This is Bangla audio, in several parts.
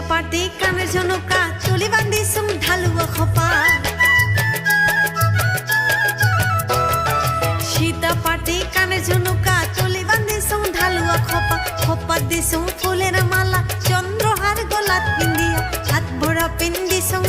পাটি কামের সুম ঢালু সীতা পাটি কামের ঝুনুকা চুলি বান্ধি সুম ঢালু খোপা খোপা দিসুম ফুলের মালা চন্দ্রহার গোলাত পিন্দিয়া হাত ভরা পিন্দি সুম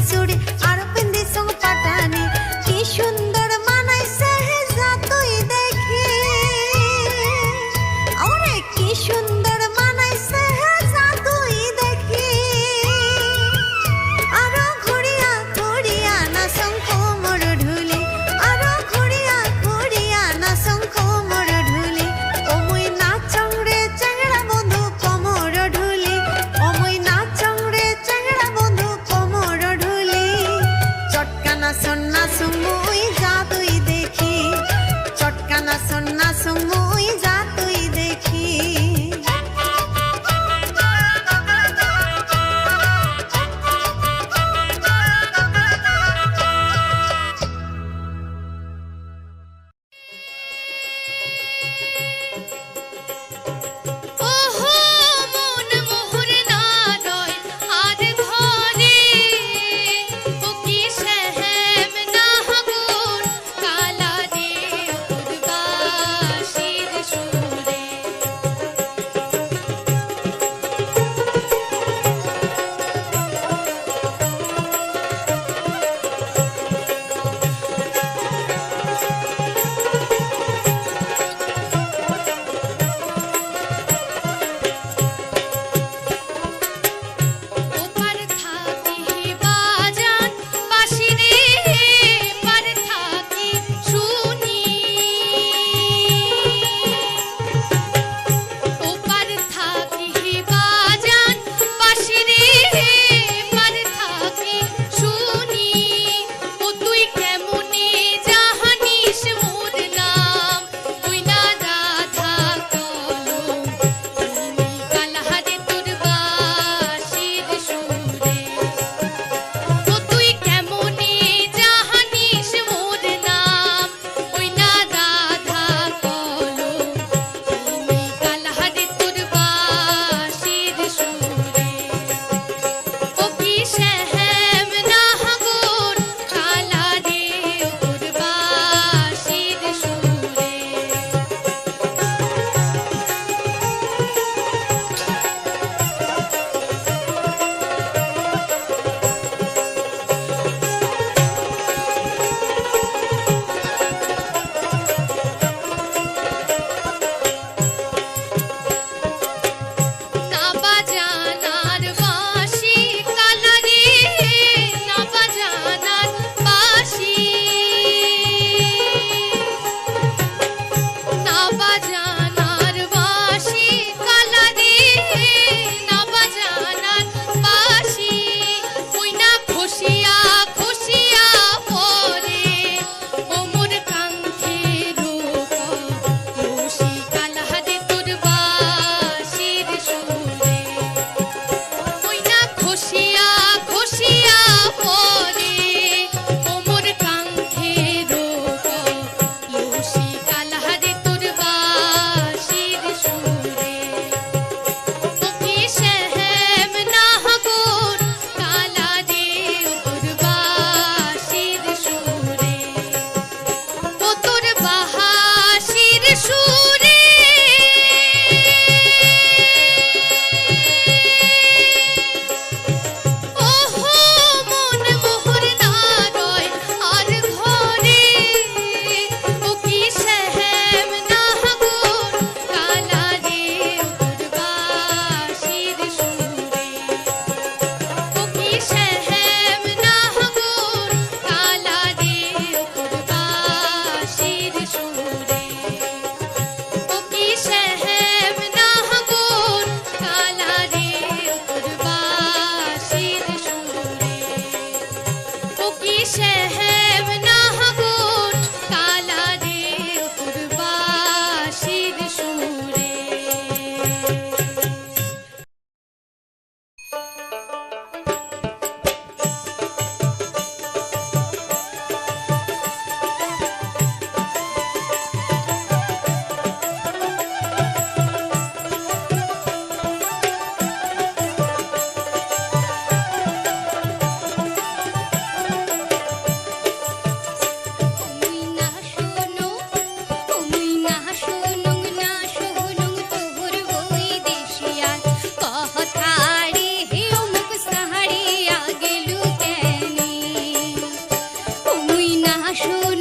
আসুন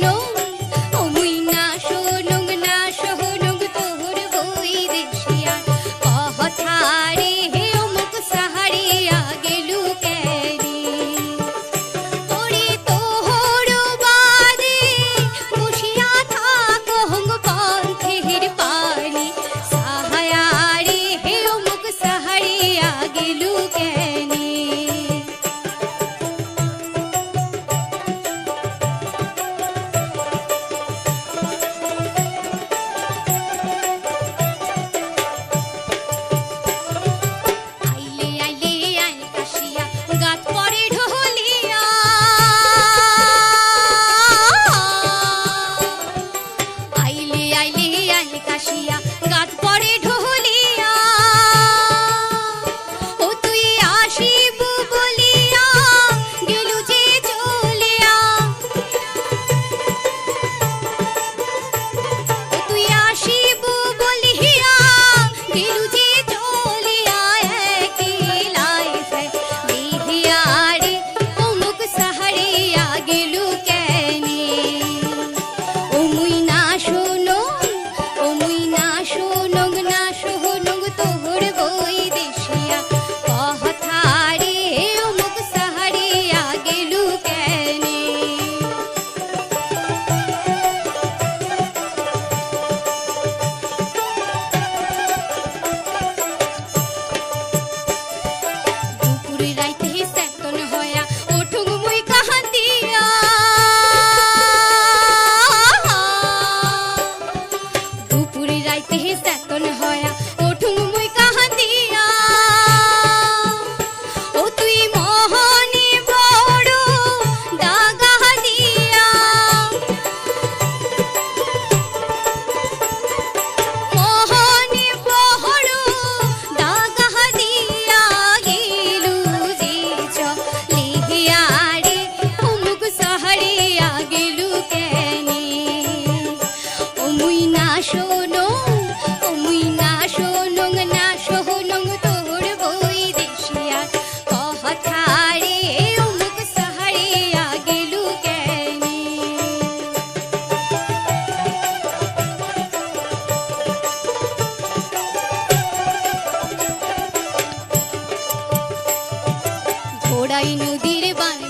ছড়াই নদীর বান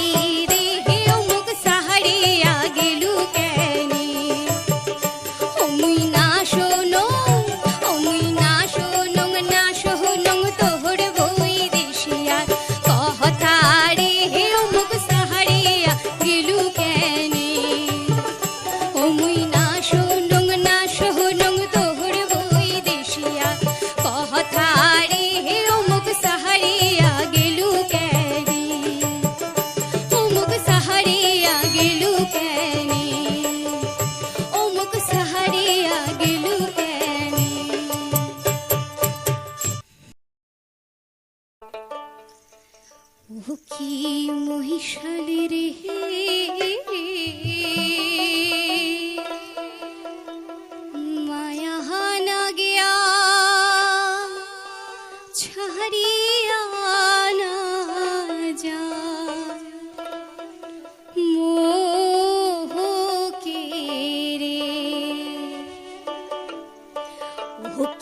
ती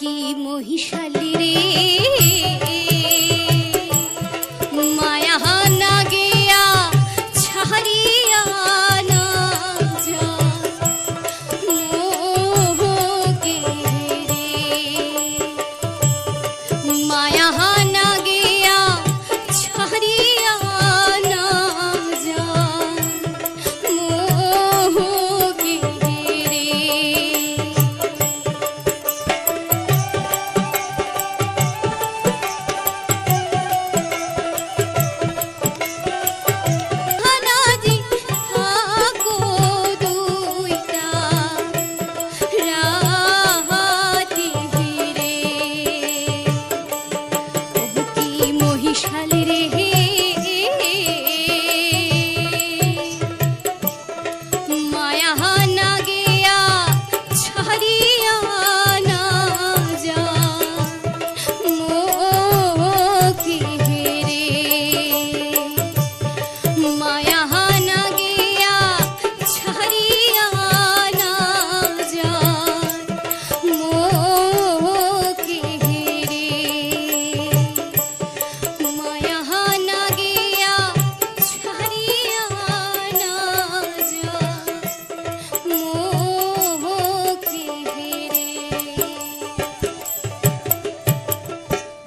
কি মহিষালী রে?